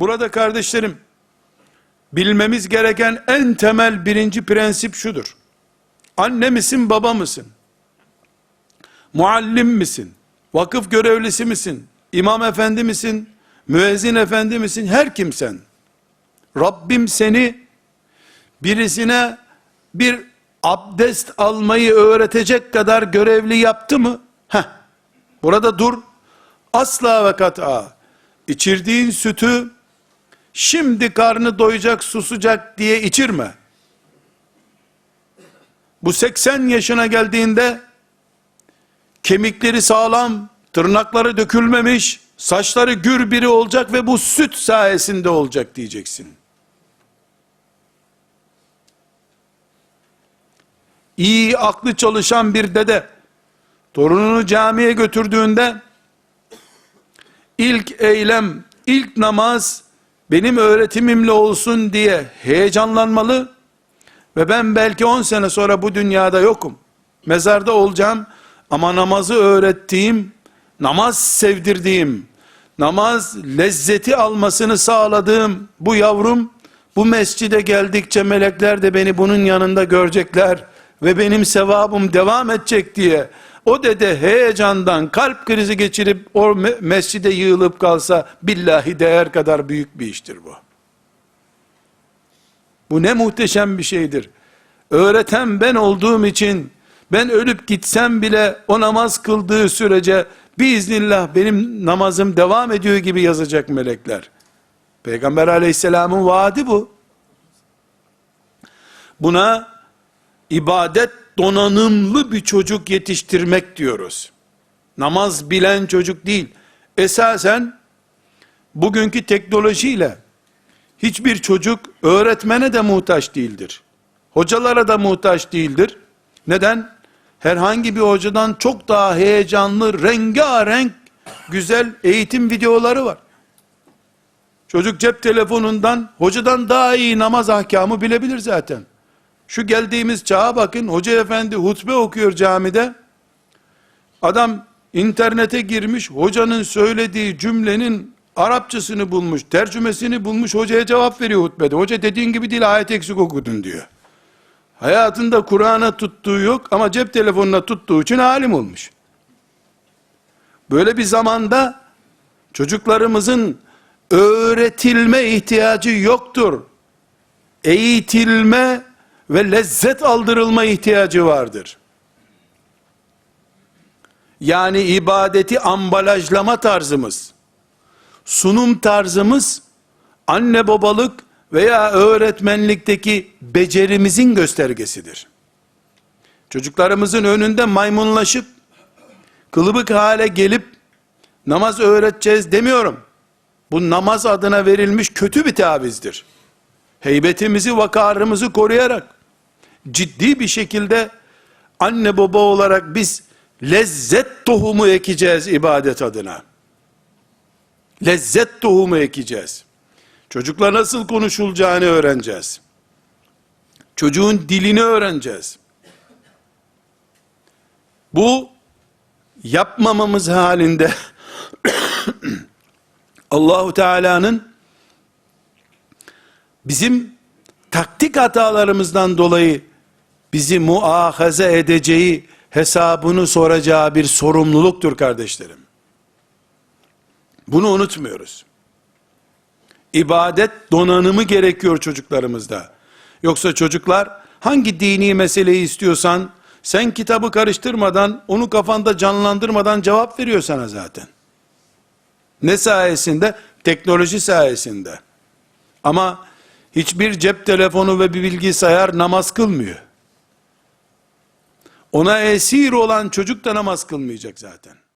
Burada kardeşlerim, bilmemiz gereken en temel birinci prensip şudur. Anne misin, baba mısın? Muallim misin? Vakıf görevlisi misin? İmam efendi misin? Müezzin efendi misin? Her kimsen. Rabbim seni birisine bir abdest almayı öğretecek kadar görevli yaptı mı? Heh. Burada dur. Asla ve kat'a. İçirdiğin sütü şimdi karnı doyacak, susacak diye içirme. Bu 80 yaşına geldiğinde kemikleri sağlam, tırnakları dökülmemiş, saçları gür biri olacak ve bu süt sayesinde olacak diyeceksin. iyi aklı çalışan bir dede torununu camiye götürdüğünde ilk eylem, ilk namaz benim öğretimimle olsun diye heyecanlanmalı ve ben belki 10 sene sonra bu dünyada yokum. Mezarda olacağım ama namazı öğrettiğim, namaz sevdirdiğim, namaz lezzeti almasını sağladığım bu yavrum bu mescide geldikçe melekler de beni bunun yanında görecekler ve benim sevabım devam edecek diye o dede heyecandan kalp krizi geçirip o me- mescide yığılıp kalsa billahi değer kadar büyük bir iştir bu. Bu ne muhteşem bir şeydir. Öğreten ben olduğum için ben ölüp gitsem bile o namaz kıldığı sürece biiznillah benim namazım devam ediyor gibi yazacak melekler. Peygamber aleyhisselamın vaadi bu. Buna ibadet donanımlı bir çocuk yetiştirmek diyoruz. Namaz bilen çocuk değil. Esasen bugünkü teknolojiyle hiçbir çocuk öğretmene de muhtaç değildir. Hocalara da muhtaç değildir. Neden? Herhangi bir hocadan çok daha heyecanlı, rengarenk, güzel eğitim videoları var. Çocuk cep telefonundan, hocadan daha iyi namaz ahkamı bilebilir zaten. Şu geldiğimiz çağa bakın, hoca efendi hutbe okuyor camide. Adam internete girmiş, hocanın söylediği cümlenin Arapçasını bulmuş, tercümesini bulmuş, hocaya cevap veriyor hutbede. Hoca dediğin gibi değil, ayet eksik okudun diyor. Hayatında Kur'an'a tuttuğu yok ama cep telefonuna tuttuğu için alim olmuş. Böyle bir zamanda çocuklarımızın öğretilme ihtiyacı yoktur. Eğitilme ve lezzet aldırılma ihtiyacı vardır. Yani ibadeti ambalajlama tarzımız, sunum tarzımız, anne babalık veya öğretmenlikteki becerimizin göstergesidir. Çocuklarımızın önünde maymunlaşıp, kılıbık hale gelip, namaz öğreteceğiz demiyorum. Bu namaz adına verilmiş kötü bir tavizdir. Heybetimizi, vakarımızı koruyarak, ciddi bir şekilde, anne baba olarak biz, lezzet tohumu ekeceğiz ibadet adına. Lezzet tohumu ekeceğiz. Çocukla nasıl konuşulacağını öğreneceğiz. Çocuğun dilini öğreneceğiz. Bu yapmamamız halinde Allahu Teala'nın bizim taktik hatalarımızdan dolayı bizi muahaze edeceği, hesabını soracağı bir sorumluluktur kardeşlerim. Bunu unutmuyoruz. İbadet donanımı gerekiyor çocuklarımızda. Yoksa çocuklar hangi dini meseleyi istiyorsan sen kitabı karıştırmadan, onu kafanda canlandırmadan cevap veriyor sana zaten. Ne sayesinde? Teknoloji sayesinde. Ama hiçbir cep telefonu ve bir bilgisayar namaz kılmıyor. Ona esir olan çocuk da namaz kılmayacak zaten.